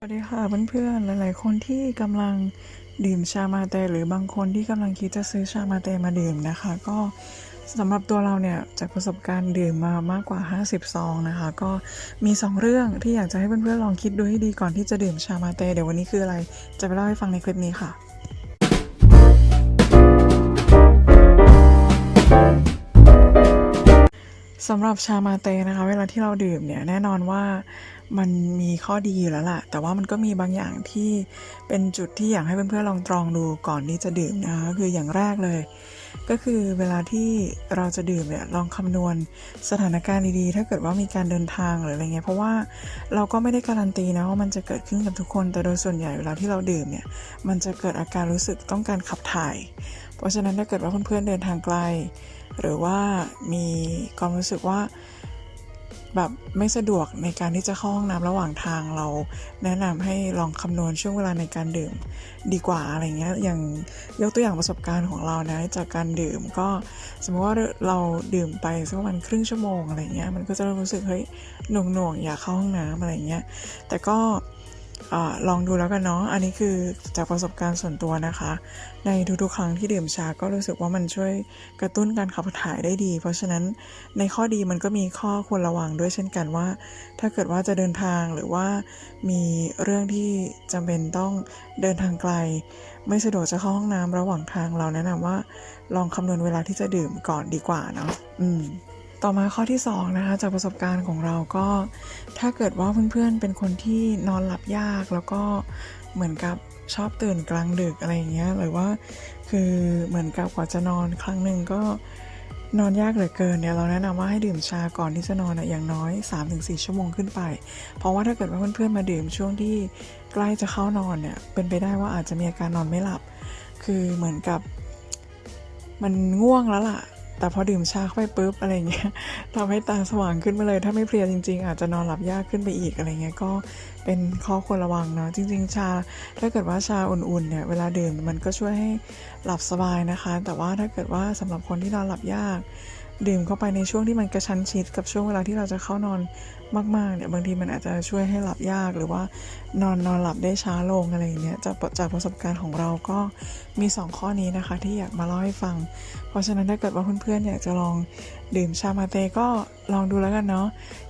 สวัสดีค่ะเพื่อนๆ หลายๆ คนที่กำลังดื่มชามาเตหรือบางคนที่กำลังคิดจะซื้อชามาเตมาดื่มนะคะ ก็สำหรับตัวเราเนี่ยจากประสบการณ์ดื่มมามากกว่า 50 ซองนะคะ ก็มี 2 เรื่องที่อยากจะให้เพื่อนๆ ลองคิดดูให้ดีก่อนที่จะดื่มชามาเตเดี๋ยววันนี้คืออะไรจะไปเล่าให้ฟังในคลิปนี้ค่ะ สำหรับชามาเตนะคะ เวลาที่เราดื่มเนี่ยแน่นอนว่ามันมีข้อดีอยู่แล้วล่ะ แต่ว่ามันก็มีบางอย่างที่เป็นจุดที่อยากให้เพื่อนๆลองตรองดูก่อนที่จะดื่มนะคะคืออย่างแรกเลย ก็คือเวลาที่เราจะดื่มเนี่ยลองคำนวณสถานการณ์ดีๆ ถ้าเกิดว่ามีการเดินทางหรืออะไรเงี้ยเพราะว่าเราก็ไม่ได้การันตีนะว่ามันจะเกิดขึ้นกับทุกคน แต่โดยส่วนใหญ่เวลาที่เราดื่มเนี่ยมันจะเกิดอาการรู้สึกต้องการขับถ่าย เพราะฉะนั้นถ้าเกิดว่าเพื่อนๆเดินทางไกล หรือว่ามีความรู้สึกว่าแบบไม่สะดวกในการที่จะเข้าห้องน้ำระหว่างทางเรา แนะนำให้ลองคำนวณช่วงเวลาในการดื่มดีกว่าอะไรเงี้ยอย่างยกตัวอย่างประสบการณ์ของเรานะจากการดื่มก็สมมติว่าเราดื่มไปสักประมาณครึ่งชั่วโมงอะไรเงี้ยมันก็จะรู้สึกเฮ้ยหน่วงหน่วงๆอยากเข้าห้องน้ำอะไรเงี้ยแต่ก็ อลองดูแล้วกันเนาะ อันนี้คือจากประสบการณ์ส่วนตัวนะคะ ในทุกๆครั้งที่ดื่มชาก็รู้สึกว่ามันช่วยกระตุ้นการขับถ่ายได้ดี เพราะฉะนั้นในข้อดีมันก็มีข้อควรระวังด้วยเช่นกันว่า ถ้าเกิดว่าจะเดินทางหรือว่ามีเรื่องที่จำเป็นต้องเดินทางไกล ไม่สะดวกจะเข้าห้องน้ำระหว่างทางเราแนะนำว่า ลองคำนวณเวลาที่จะดื่มก่อนดีกว่าเนาะ อืม ต่อมาข้อที่2นะคะจากประสบการณ์ของเราก็ ถ้าเกิดว่าเพื่อนๆเป็นคนที่นอนหลับยากแล้วก็เหมือนกับชอบตื่นกลางดึกอะไรอย่างเงี้ยหรือว่าคือเหมือนกับกว่าจะนอนครั้งหนึ่งก็นอนยากเหลือเกินเนี่ยเราแนะนำว่าให้ดื่มชาก่อนที่จะนอนอะอย่างน้อย 3-4 ชั่วโมงขึ้นไป เพราะว่าถ้าเกิดว่าเพื่อนๆมาดื่มช่วงที่ใกล้จะเข้านอนเนี่ยเป็นไปได้ว่าอาจจะมีอาการนอนไม่หลับ คือเหมือนกับมันง่วงแล้วล่ะ แต่พอดื่มชาเข้าไปปุ๊บอะไรเงี้ยทำให้ตาสว่างขึ้นมาเลย ถ้าไม่เพลียจริง ๆ อาจจะนอนหลับยากขึ้นไปอีกอะไรเงี้ยก็ เป็นข้อควรระวังนะ จริง ๆ ชาถ้าเกิดว่าชาอุ่นๆเนี่ยเวลาดื่มมันก็ช่วยให้หลับสบายนะคะ แต่ว่าถ้าเกิดว่าสำหรับคนที่นอนหลับยาก ดื่มเข้าไปในช่วงที่มันกระชั้นชิดกับช่วงเวลาที่เราจะเข้านอนมากๆเนี่ยบางทีมันอาจจะช่วยให้หลับยากหรือว่านอนนอนหลับได้ช้าลงอะไรอย่างเงี้ยจากจากประสบการณ์ของเราก็มี 2 ข้อนี้นะคะ ที่อยากมาเล่าให้ฟัง เพราะฉะนั้นถ้าเกิดว่าเพื่อนๆอยากจะลอง ดื่มชามาเตก็ลองดูแล้วกันเนาะ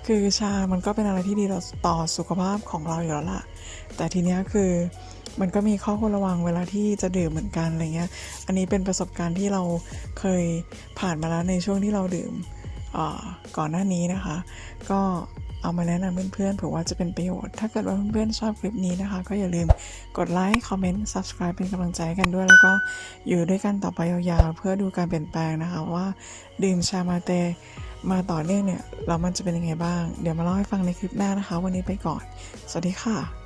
คือชามันก็เป็นอะไรที่ดีต่อสุขภาพของเราอยู่แล้วล่ะ แต่ทีเนี้ยคือมันก็มีข้อควรระวังเวลาที่จะดื่มเหมือนกันอะไรเงี้ย อันนี้เป็นประสบการณ์ที่เราเคยผ่านมาแล้วในช่วงที่เราดื่มก่อนหน้านี้นะคะ ก็ เอามาแนะนำเพื่อนๆเผื่อว่าจะเป็นประโยชน์ ถ้าเกิดว่าเพื่อนๆชอบคลิปนี้นะคะ ก็อย่าลืมกดไลค์ คอมเมนต์ subscribe เป็นกำลังใจกันด้วย แล้วก็อยู่ด้วยกันต่อไปยาวๆ เพื่อดูการเปลี่ยนแปลงนะคะว่าดื่มชามาเตมาต่อเนื่องเนี่ยแล้วมันจะเป็นยังไงบ้าง เดี๋ยวมาเล่าให้ฟังในคลิปหน้านะคะ วันนี้ไปก่อน สวัสดีค่ะ